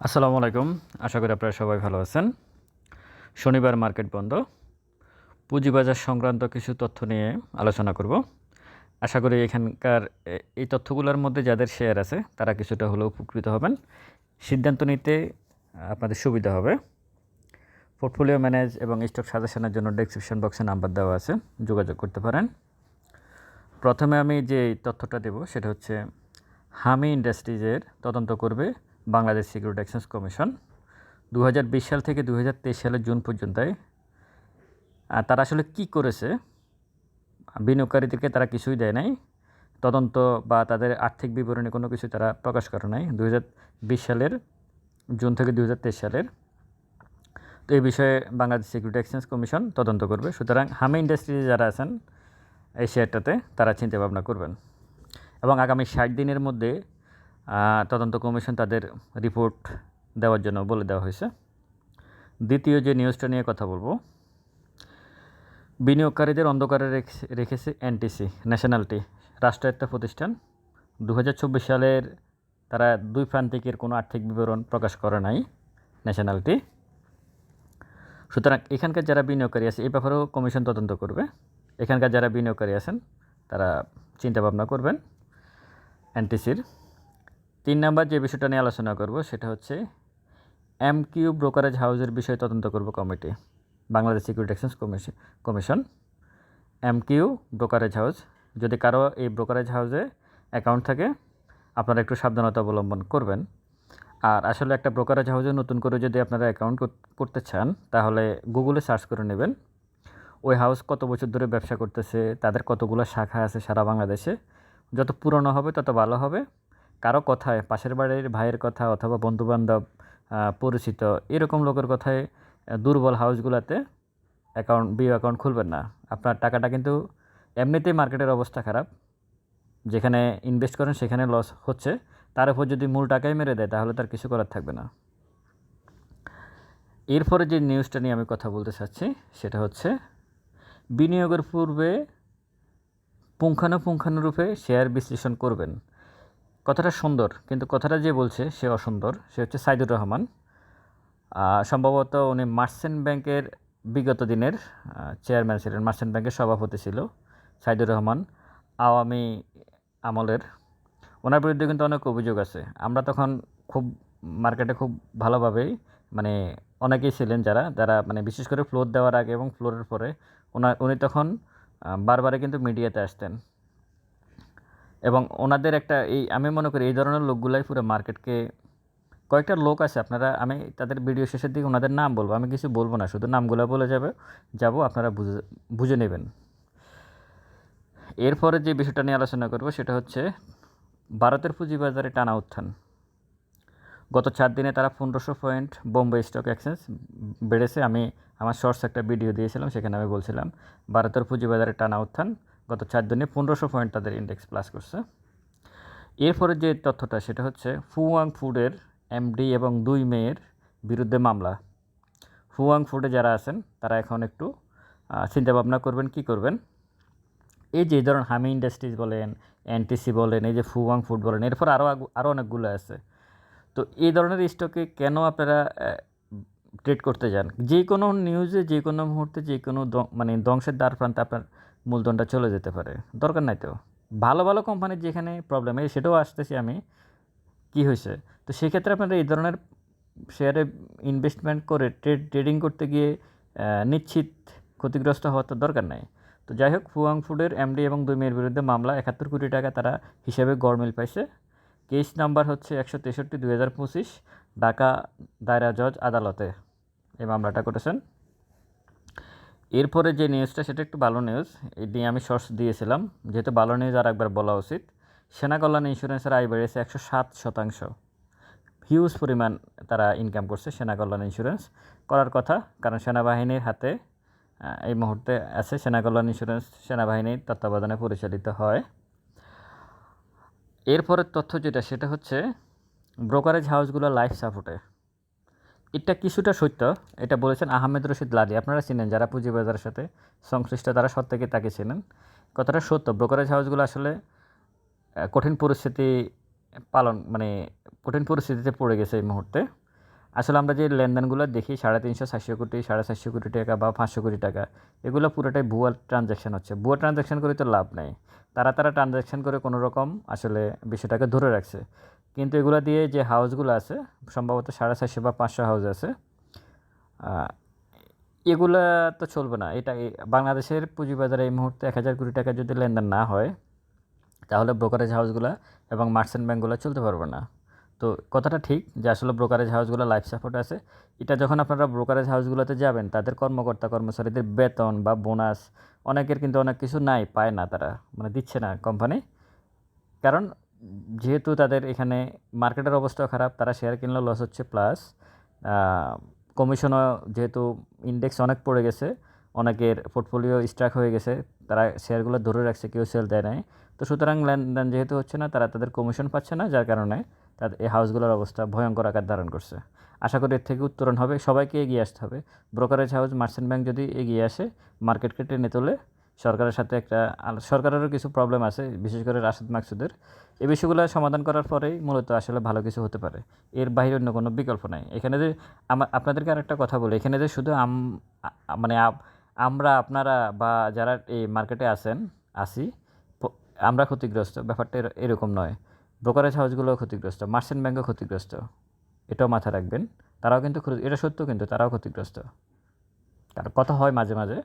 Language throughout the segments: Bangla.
আসসালামু আলাইকুম। আশা করি আপনারা সবাই ভালো আছেন। শনিবার মার্কেট বন্ধ। পুঁজিবাজার সংক্রান্ত কিছু তথ্য নিয়ে আলোচনা করব। আশা করি এখানকার এই তথ্যগুলোর মধ্যে যাদের শেয়ার আছে, তারা কিছুটা হলেও উপকৃত হবেন। সিদ্ধান্ত নিতে আপনাদের সুবিধা হবে। পোর্টফোলিও ম্যানেজ এবং স্টক সাজেশনের জন্য ডেসক্রিপশন বক্সে নাম্বার দেওয়া আছে। যোগাযোগ করতে পারেন। প্রথমে আমি যে তথ্যটা দেব, সেটা হচ্ছে হামি ইন্ডাস্ট্রিজের তদন্ত করবে বাংলাদেশ সিকিউরিটি এক্সচেঞ্জ কমিশন দু হাজার বিশ সাল থেকে দুহাজার তেইশ সালের জুন পর্যন্ত তারা আসলে কি করেছে? বিনিয়োগকারীদেরকে তারা কিছুই দেয় নাই। তদন্ত বা তাদের আর্থিক বিবরণী কোনো কিছু তারা প্রকাশ করে নাই। দু হাজার বিশ সালের জুন থেকে দু হাজার তেইশ সালের। তো এই বিষয়ে বাংলাদেশ সিকিউরিটি এক্সচেঞ্জ কমিশন তদন্ত করবে। সুতরাং হামি ইন্ডাস্ট্রিজে যারা আছেন, এই শেয়ারটাতে তারা চিন্তা ভাবনা করবেন। এবং আগামী ষাট দিনের মধ্যে তদন্ত কমিশন তাদের রিপোর্ট দেওয়ার জন্য বলে দেওয়া হয়েছে। দ্বিতীয় যে নিউজটা নিয়ে কথা বলব, বিনিয়োগকারীদের অন্ধকারে রেখে- রেখেছে এনটিসি ন্যাশনালটি রাষ্ট্রায়ত্ত প্রতিষ্ঠান। দু হাজার চব্বিশ সালের তারা দুই প্রান্তিকের কোনো আর্থিক বিবরণ প্রকাশ করে নাই ন্যাশনালটি সুতরাং এখানকার যারা বিনিয়োগকারী আছে, এই ব্যাপারেও কমিশন তদন্ত করবে। এখানকার যারা বিনিয়োগকারী আছেন, তারা চিন্তা ভাবনা করবেন এনটিসির তিন নাম্বার যে বিষয়টা নিয়ে আলোচনা করব সেটা হচ্ছে এম কিউ ব্রোকারেজ হাউসের বিষয়ে তদন্ত করব committee, Bangladesh security exchange commission commission. M Q brokerage house, যদি কারও এই ব্রোকারেজ হাউসে অ্যাকাউন্ট থাকে, আপনারা একটু সাবধানতা অবলম্বন করবেন। আর আসলে একটা ব্রোকারেজ হাউসে নতুন করে যদি আপনারা অ্যাকাউন্ট করতে চান, তাহলে গুগলে সার্চ করে নেবেন। ওই হাউস কত বছর ধরে ব্যবসা করতেছে, তাদের কতগুলো শাখা আছে সারা বাংলাদেশে। যত পুরনো হবে, তত ভালো হবে। কারও কথায়, পাশের বাড়ির ভাইয়ের কথা অথবা বন্ধুবান্ধব পরিচিত এরকম লোকের কথায় দুর্বল হাউসগুলোতে অ্যাকাউন্ট বিও অ্যাকাউন্ট খুলবেন না। আপনার টাকাটা কিন্তু এমনিতেই মার্কেটের অবস্থা খারাপ। যেখানে ইনভেস্ট করেন সেখানে লস হচ্ছে। তার উপর যদি মূল টাকাই মেরে দেয়, তাহলে তার কিছু করার থাকবে না। এরপরে যে নিউজটা নিয়ে আমি কথা বলতে চাচ্ছি, সেটা হচ্ছে বিনিয়োগের পূর্বে পুঙ্খানুপুঙ্খানুরূপে শেয়ার বিশ্লেষণ করবেন। কথাটা সুন্দর কিন্তু কথাটা যে বলছে সে অসুন্দর। সে হচ্ছে সাইদুর রহমান। সম্ভবত উনি মার্চেন্ট ব্যাংকের বিগত দিনের চেয়ারম্যান ছিলেন মার্চেন্ট ব্যাংকের সভাপতি ছিল সাইদুর রহমান আওয়ামী আমলের। ওনার বিরুদ্ধে কিন্তু অনেক অভিযোগ আছে। আমরা তখন খুব মার্কেটে খুব ভালোভাবেই মানে অনেকেই ছিলেন যারা যারা মানে বিশেষ করে ফ্লোর দেওয়ার আগে এবং ফ্লোরের পরে ওনার উনি তখন আহ, বারবারই কিন্তু মিডিয়াতে আসতেন। এবং ওনাদের একটা এই, আমি মনে করি এই ধরনের লোকগুলাই পুরো মার্কেটকে, কয়েকটা লোক আছে, আপনারা, আমি তাদের ভিডিও শেষের দিকে ওনাদের নাম বলব, আমি কিছু বলব না, শুধু নামগুলো বলে যাবে, যাব, আপনারা বুঝে বুঝে নেবেন। এরপরে যে বিষয়টা নিয়ে আলোচনা করব, সেটা হচ্ছে ভারতের পুঁজিবাজারে টানা উত্থান। গত চার দিনে তারা পনেরোশো পয়েন্ট বোম্বে স্টক এক্সচেঞ্জ বেড়েছে। আমি আমার শর্টস একটা ভিডিও দিয়েছিলাম, সেখানে আমি বলছিলাম, ভারতের পুঁজিবাজারে টানা উত্থান। গত চার দিনে পনেরোশো পয়েন্ট তাদের ইন্ডেক্স প্লাস করছে। এরপরে যে তথ্যটা, সেটা হচ্ছে ফুয়াং ফুডের এমডি এবং দুই মেয়ের বিরুদ্ধে মামলা। ফুয়াং ফুডে যারা আছেন, তারা এখন একটু চিন্তাভাবনা করবেন, কি করবেন? এই যে ধরুন হামি ইন্ডাস্ট্রিজ বলেন এনটিসি বলেন, এই যে ফুয়াং ফুড বলেন, এরপর আরও আরও অনেকগুলো আছে। তো এই ধরনের স্টকে কেন আপনারা ট্রেড করতে যান? যে কোনো নিউজে যে কোনো মুহূর্তে, যে কোনো মানে ধ্বংসের দ্বার প্রান্তে আপনার মূলধনটা চলে যেতে পারে। দরকার নাই তো। ভালো ভালো কোম্পানির যেখানে প্রবলেম এই সেটাও আসতেছি আমি। কি হয়েছে? তো সেক্ষেত্রে আপনারা এই ধরনের শেয়ারে ইনভেস্টমেন্ট করে ট্রেড ট্রেডিং করতে গিয়ে নিশ্চিত ক্ষতিগ্রস্ত হওয়ার তো দরকার নাই। তো যাই হোক ফুয়াং ফুডের এমডি এবং দুই মেয়ের বিরুদ্ধে মামলা, একাত্তর কোটি টাকা তারা হিসেবে গড়মিল পাইছে। কেস নাম্বার হচ্ছে একশো তেষট্টি, দুই হাজার পঁচিশ, ঢাকা দায়রা জজ আদালতে। এই মামলাটা করেছেন। এরপরে যে নিউজটা সেটা একটু ভালো নিউজ নিয়ে আমি শর্টস দিয়েছিলাম। যেহেতু ভালো নিউজ আর একবার বলা উচিত। সেনা কল্যাণ ইন্স্যুরেন্সের আয় বেড়েছে একশো সাত শতাংশ। হিউজ পরিমাণ তারা ইনকাম করছে সেনা কল্যাণ ইন্স্যুরেন্স করার কথা। কারণ সেনাবাহিনীর হাতে এই মুহূর্তে আছে সেনা কল্যাণ ইন্স্যুরেন্স সেনাবাহিনীর তত্ত্বাবধানে পরিচালিত হয়। এরপরের তথ্য যেটা, সেটা হচ্ছে ব্রোকারেজ হাউসগুলো লাইফ সাপোর্টে এটা কিছুটা সত্য, এটা বলেছেন আহমেদ রশিদ লাদি। আপনারা চিনেন যারা পুঁজিবাজারের সাথে সংশ্লিষ্ট, তারা সত্যকে তাকে চেনেন। কথাটা সত্য, ব্রোকারেজ হাউসগুলো আসলে কঠিন পরিস্থিতি পালন মানে কঠিন পরিস্থিতিতে পড়ে গেছে এই মুহূর্তে। আসলে আমরা যে লেনদেনগুলো দেখি, সাড়ে তিনশো, চারশো কোটি, সাড়ে চারশো কোটি টাকা বা পাঁচশো কোটি টাকা, এগুলো পুরোটাই ভুয়া ট্রানজ্যাকশন হচ্ছে। ভুয়া ট্রানজ্যাকশন করে তো লাভ নেই। তারা তারা ট্রানজ্যাকশন করে কোনো রকম আসলে বিষয়টাকে ধরে রাখছে। কিন্তু এগুলো দিয়ে যে হাউসগুলো আছে, সম্ভবত সাড়ে চারশো বা পাঁচশো হাউস আছে এগুলা তো চলবে না। এটা বাংলাদেশের পুঁজিবাজারে এই মুহূর্তে এক হাজার কোটি টাকা যদি লেনদেন না হয়, তাহলে ব্রোকারেজ হাউসগুলো এবং মার্চেন্ট ব্যাঙ্কগুলো চলতে পারবে না। তো কথাটা ঠিক যে আসলে ব্রোকারেজ হাউসগুলো লাইফ সাপোর্ট আছে। এটা যখন আপনারা ব্রোকারেজ হাউসগুলোতে যাবেন, তাদের কর্মকর্তা, কর্মচারীদের বেতন বা বোনাস অনেকের কিন্তু অনেক কিছু নাই, পায় না তারা মানে দিচ্ছে না কোম্পানি কারণ যেহেতু তাদের এখানে মার্কেটের অবস্থা খারাপ, তারা শেয়ার কিনলেও লস হচ্ছে প্লাস কমিশনও যেহেতু ইন্ডেক্স অনেক পড়ে গেছে, অনেকের পোর্টফোলিও স্ট্রাক হয়ে গেছে, তারা শেয়ারগুলো ধরে রাখছে, কেউ সেল দেয় নাই। তো সুতরাং লেনদেন যেহেতু হচ্ছে না, তারা তাদের কমিশন পাচ্ছে না, যার কারণে তাদের এই হাউসগুলোর অবস্থা ভয়ঙ্কর আকার ধারণ করছে। আশা করি এর থেকে উত্তরণ হবে, সবাইকে এগিয়ে আসতে হবে। ব্রোকারেজ হাউস মার্চেন্ট ব্যাংক যদি এগিয়ে আসে মার্কেটকে টেনে তোলে সরকারের সাথে একটা সরকারেরও কিছু প্রবলেম আছে, বিশেষ করে রাশেদ মাকসুদের। এই বিষয়গুলো সমাধান করার পরেই মূলত আসলে ভালো কিছু হতে পারে। এর বাইরে অন্য কোনো বিকল্প নাই। এখানে যে আপনাদেরকে আরেকটা কথা বলি, এখানে যে শুধু আম মানে আমরা, আপনারা বা যারা এই মার্কেটে আছেন, আসি আমরা ক্ষতিগ্রস্ত। ব্যাপারটা এর- এরকম নয়। ব্রোকারেজ হাউসগুলোও ক্ষতিগ্রস্ত, মার্চেন্ট ব্যাঙ্কও ক্ষতিগ্রস্ত। এটাও মাথায় রাখবেন। তারাও কিন্তু এটা সত্য কিন্তু তারাও ক্ষতিগ্রস্ত। কারণ কথা হয় মাঝে মাঝে।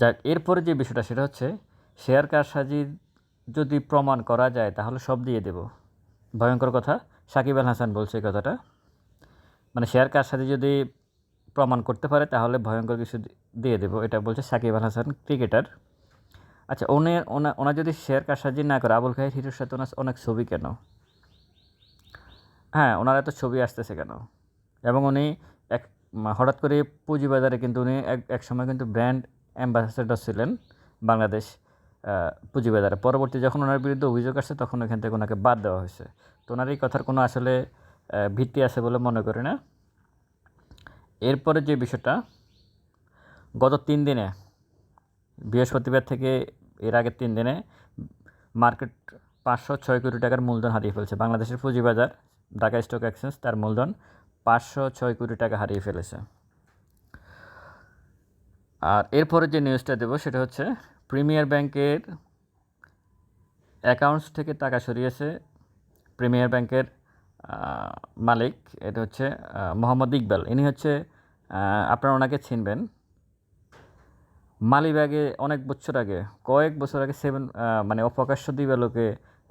যাক এরপরে যে বিষয়টা সেটা হচ্ছে, শেয়ার কারসাজি যদি প্রমাণ করা যায়, তাহলে সব দিয়ে দেব। ভয়ঙ্কর কথা। সাকিব আল হাসান বলছে এই কথাটা। মানে শেয়ার কারসাজি যদি প্রমাণ করতে পারে, তাহলে ভয়ঙ্কর কিছু দিয়ে দেব। এটা বলছে সাকিব আল হাসান, ক্রিকেটার। আচ্ছা ওনা ওনা যদি শেয়ার কারসাজি না করে, আবুল খায়ের হিরোর সাথে ওনার অনেক ছবি কেন? হ্যাঁ ওনার এত ছবি আসতেছে কেন? এবং উনি এক, হঠাৎ করে পুঁজিবাজারে কিন্তু উনি এক এক সময় কিন্তু ব্র্যান্ড অ্যাম্বাসেডর ছিলেন বাংলাদেশ পুঁজিবাজারে। পরবর্তী যখন ওনার বিরুদ্ধে অভিযোগ আসছে, তখন ওখান থেকে ওনাকে বাদ দেওয়া হয়েছে। তো ওনার এই কথার কোনো আসলে ভিত্তি আছে বলে মনে করি না। এরপরে যে বিষয়টা, গত তিন দিনে, বৃহস্পতিবার থেকে এর আগের তিন দিনে মার্কেট পাঁচশো ছয় কোটি টাকার মূলধন হারিয়ে ফেলছে। বাংলাদেশের পুঁজিবাজার, ঢাকা স্টক এক্সচেঞ্জ, তার মূলধন পাঁচশো ছয় কোটি টাকা হারিয়ে ফেলেছে। আর এরপরে যে নিউজটা দেবো সেটা হচ্ছে প্রিমিয়ার ব্যাংকের অ্যাকাউন্টস থেকে টাকা সরিয়েছে প্রিমিয়ার ব্যাংকের মালিক। এটা হচ্ছে মোহাম্মদ ইকবাল। ইনি হচ্ছে আপনারা ওনাকে চিনবেন। মালিবাগে অনেক বছর আগে, কয়েক বছর আগে সেভেন মানে অপ্রকাশ্য দিবালোকে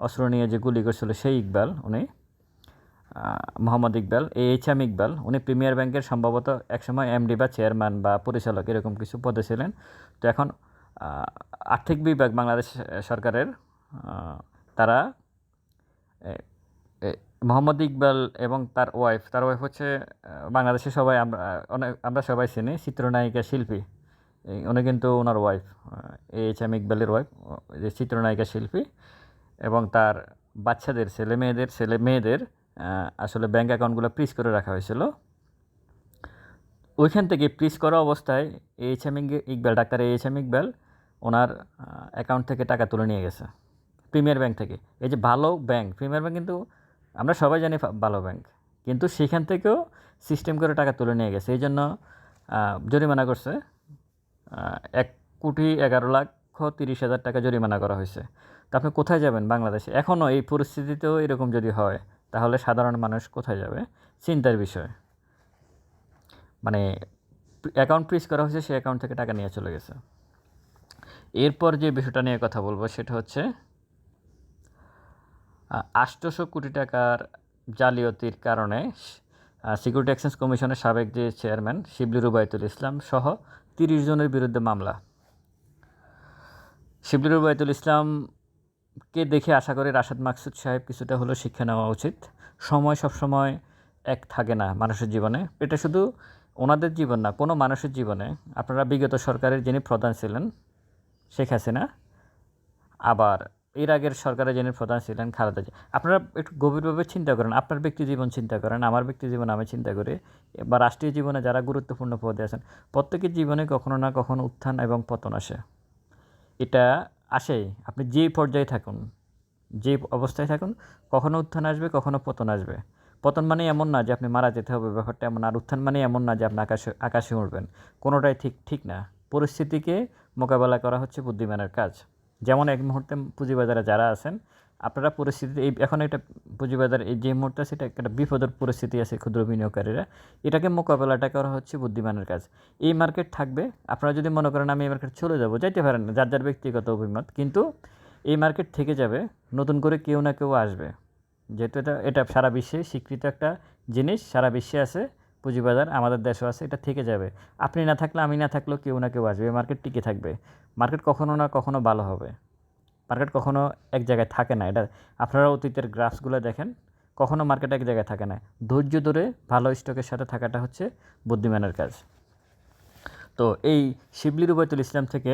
অস্ত্র নিয়ে যে গুলি করছিল সেই ইকবাল, উনি Mohammad Iqbal, A H M Iqbal. উনি প্রিমিয়ার ব্যাংকের সম্ভবত একসময় এমডি বা চেয়ারম্যান বা পরিচালক, এরকম কিছু পদে ছিলেন। তো এখন আর্থিক বিভাগ বাংলাদেশ সরকারের তারা মোহাম্মদ ইকবাল এবং তার ওয়াইফ তার ওয়াইফ হচ্ছে বাংলাদেশে সবাই আমরা, অনেক, আমরা সবাই চিনি, চিত্রনায়িকা শিল্পী। উনি কিন্তু ওনার ওয়াইফ এইচ এম ইকবালের ওয়াইফ যে চিত্রনায়িকা শিল্পী। এবং তার বাচ্চাদের, ছেলে মেয়েদের ছেলে মেয়েদের আসলে ব্যাঙ্ক অ্যাকাউন্টগুলো ফ্রিজ করে রাখা হয়েছিল। ওইখান থেকে ফ্রিজ করা অবস্থায় H M Iqbal doctor H M Iqbal ওনার অ্যাকাউন্ট থেকে টাকা তুলে নিয়ে গেছে। প্রিমিয়ার ব্যাংক থেকে। এই যে ভালো ব্যাংক প্রিমিয়ার ব্যাংক কিন্তু আমরা সবাই জানি ভালো ব্যাংক কিন্তু সেখান থেকেও সিস্টেম করে টাকা তুলে নিয়ে গেছে। এই জন্য জরিমানা করছে এক কোটি এগারো লক্ষ তিরিশ হাজার টাকা জরিমানা করা হয়েছে। তো আপনি কোথায় যাবেন? বাংলাদেশে। এখনও এই পরিস্থিতিতেও এরকম যদি হয় তাহলে সাধারণ মানুষ কোথায় যাবে? চিন্তার বিষয়। মানে অ্যাকাউন্ট ফ্রিজ করা হয়েছে, সেই অ্যাকাউন্ট থেকে টাকা নিয়ে চলে গেছে। এরপর যে বিষয়টা নিয়ে কথা বলব, সেটা হচ্ছে আষ্টশো কোটি টাকার জালিয়াতির কারণে সিকিউরিটি এক্সচেঞ্জ কমিশনের সাবেক যে চেয়ারম্যান শিবলি রুবায়তুল ইসলাম সহ তিরিশ জনের বিরুদ্ধে মামলা। শিবলি রুবায়তুল ইসলামকে দেখে আশা করি রাশাদ মাকসুদ সাহেব কিছুটা হলেও শিক্ষা নেওয়া উচিত। সময় সব সময় এক থাকে না মানুষের জীবনে। এটা শুধু ওনাদের জীবন না, কোনো মানুষের জীবনে। আপনারা বিগত সরকারের যিনি প্রধান ছিলেন, শেখ হাসিনা, আবার এর আগের সরকারে যিনি প্রধান ছিলেন, খালেদা জিয়া। আপনারা একটু গভীরভাবে চিন্তা করেন, আপনার ব্যক্তি জীবন চিন্তা করেন, আমার ব্যক্তি জীবন আমি চিন্তা করি, বা রাষ্ট্রীয় জীবনে যারা গুরুত্বপূর্ণ পদে আছেন, প্রত্যেকের জীবনে কখনো না কখনো উত্থান এবং পতন আসে। এটা আসেই আপনি যে পর্যায়ে থাকুন যে অবস্থায় থাকুন, কখনো উত্থান আসবে, কখনো পতন আসবে। পতন মানে এমন না যে আপনি মারা যেতে হবে, ব্যাপারটা এমন আর উত্থান মানে এমন না যে আপনি আকাশে আকাশে উঠবেন কোনোটাই ঠিক ঠিক না। পরিস্থিতিকে মোকাবেলা করা হচ্ছে বুদ্ধিমানের কাজ। যেমন এক মুহূর্তে পুঁজিবাজারে যারা আছেন আপনারা পরিস্থিতি এই এখন একটা পুঁজিবাজার এই যে মুহূর্তে আছে এটা একটা বিপদের পরিস্থিতি আছে ক্ষুদ্র বিনিয়োগকারীরা। এটাকে মোকাবেলাটা করা হচ্ছে বুদ্ধিমানের কাজ। এই মার্কেট থাকবে আপনারা যদি মনে করেন আমি এই মার্কেট চলে যাব যাইতে পারেন না, যার যার ব্যক্তিগত অভিমত কিন্তু এই মার্কেট থেকে যাবে নতুন করে কেউ না কেউ আসবে। যেহেতু এটা এটা সারা বিশ্বে স্বীকৃত একটা জিনিস সারা বিশ্বে আছে পুঁজিবাজার আমাদের দেশও আছে এটা থেকে যাবে। আপনি না থাকলে আমি না থাকলেও কেউ না কেউ আসবে এই মার্কেট টিকে থাকবে। মার্কেট কখনো না কখনো ভালো হবে। মার্কেট কখনো এক জায়গায় থাকে না। এটা আপনারা অতীতের গ্রাফসগুলো দেখেন, কখনো মার্কেট এক জায়গায় থাকে না। ধৈর্য ধরে ভালো স্টকের সাথে থাকাটা হচ্ছে বুদ্ধিমানের কাজ। তো এই শিবলি রুবায়তুল ইসলাম থেকে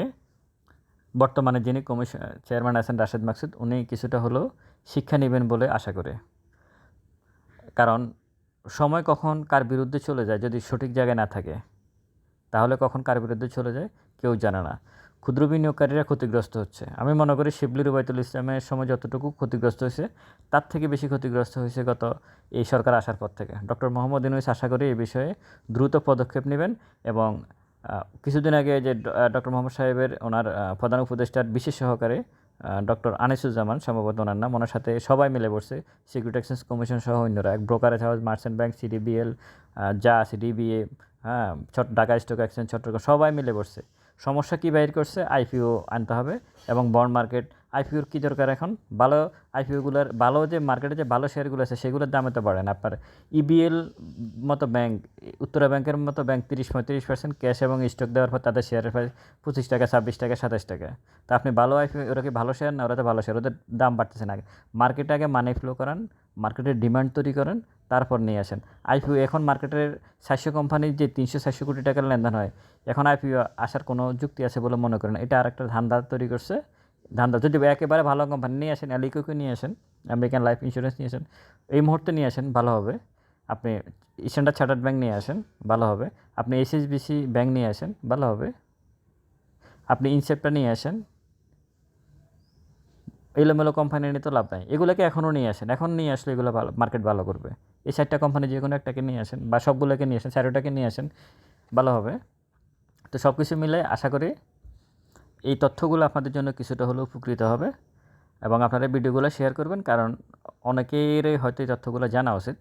বর্তমানে যিনি কমিশন চেয়ারম্যান আছেন রাশেদ মাকসুদ, উনি কিছুটা হলেও শিক্ষা নেবেন বলে আশা করে। কারণ সময় কখন কার বিরুদ্ধে চলে যায় যদি সঠিক জায়গায় না থাকে, তাহলে কখন কার বিরুদ্ধে চলে যায় কেউ জানে না। ক্ষুদ্র বিনিয়োগকারীরা ক্ষতিগ্রস্ত হচ্ছে। আমি মনে করি শিবলি রুবায়তুল ইসলামের সময় যতটুকু ক্ষতিগ্রস্ত হয়েছে, তার থেকে বেশি ক্ষতিগ্রস্ত হয়েছে গত এই সরকার আসার পর থেকে। ডক্টর মোহাম্মদ ইউনুস আশা করি এই বিষয়ে দ্রুত পদক্ষেপ নেবেন এবং কিছুদিন আগে যে ডক্টর মোহাম্মদ সাহেবের ওনার প্রধান উপদেষ্টার বিশেষ সহকারে ডক্টর আনিসুজ্জামান, সম্ভবত ওনার নাম, ওনার সাথে সবাই মিলে বসছে সিকিউরিটি এক্সচেঞ্জ কমিশন সহ অন্যরা, এক brokerage house merchant bank CDBL আছে ডিবিএ হ্যাঁ ঢাকা স্টক এক্সচেঞ্জ চট্টগ্রাম সবাই মিলে বসছে সমস্যা কী বাইর করছে? আইপিও আনতে হবে এবং বন্ড মার্কেট আইপিওর কী দরকার এখন? ভালো আইপিওগুলোর, ভালো যে মার্কেটে যে ভালো শেয়ারগুলো আছে, সেগুলোর দামে তো বাড়ে না। আপনার ইবিএল মতো ব্যাংক উত্তরা ব্যাংকের মতো ব্যাংক তিরিশ পঁয়ত্রিশ পার্সেন্ট ক্যাশ এবং স্টক দেওয়ার পর তাদের শেয়ারের প্রাইস পঁচিশ টাকা, ছাব্বিশ টাকা, সাতাশ টাকা। তা আপনি ভালো আইপিও ওরা কি ভালো শেয়ার না ওরা তো ভালো শেয়ার ওদের দাম বাড়তেছে না। মার্কেটে আগে মানি ফ্লো করান মার্কেটের ডিমান্ড তৈরি করেন, তারপর নিয়ে আসেন। আইপিও এখন মার্কেটের চারশো কোম্পানির যে তিনশো চারশো কোটি টাকার লেনদেন হয়, এখন আইপিও আসার কোনো যুক্তি আছে বলে মনে করেন? এটা আরেকটা ধান্দা তৈরি করছে। ধান্দা যদি একেবারে ভালো কোম্পানি নিয়ে আসেন অ্যালিকোকে নিয়ে আসেন আমেরিকান লাইফ ইন্স্যুরেন্স নিয়ে আসেন এই মুহূর্তে নিয়ে আসেন ভালো হবে আপনি স্ট্যান্ডার্ড চার্টার্ড ব্যাংক নিয়ে আসেন ভালো হবে আপনি এসএসবিসি ব্যাংক নিয়ে আসেন ভালো হবে আপনি ইনসেপ্টটা নিয়ে আসেন এলোমেলো কোম্পানি নিয়ে তো লাভ নাই এগুলোকে এখনও নিয়ে আসেন এখন নিয়ে আসলে এগুলো ভালো মার্কেট ভালো করবে এই চারটা কোম্পানি যে কোনো একটাকে নিয়ে আসেন বা সবগুলোকে নিয়ে আসেন চারোটাকে নিয়ে আসেন ভালো হবে তো সব কিছু মিলে আশা করি এই তথ্যগুলো আপনাদের জন্য কিছুটা হলেও উপকৃত হবে এবং আপনারা ভিডিওগুলো শেয়ার করবেন, কারণ অনেকেরই হয়তো এই তথ্যগুলো জানা উচিত।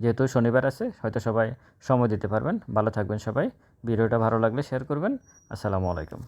যেহেতু শনিবার আছে, হয়তো সবাই সময় দিতে পারবেন। ভালো থাকবেন সবাই। ভিডিওটা ভালো লাগলে শেয়ার করবেন। আসসালামু আলাইকুম।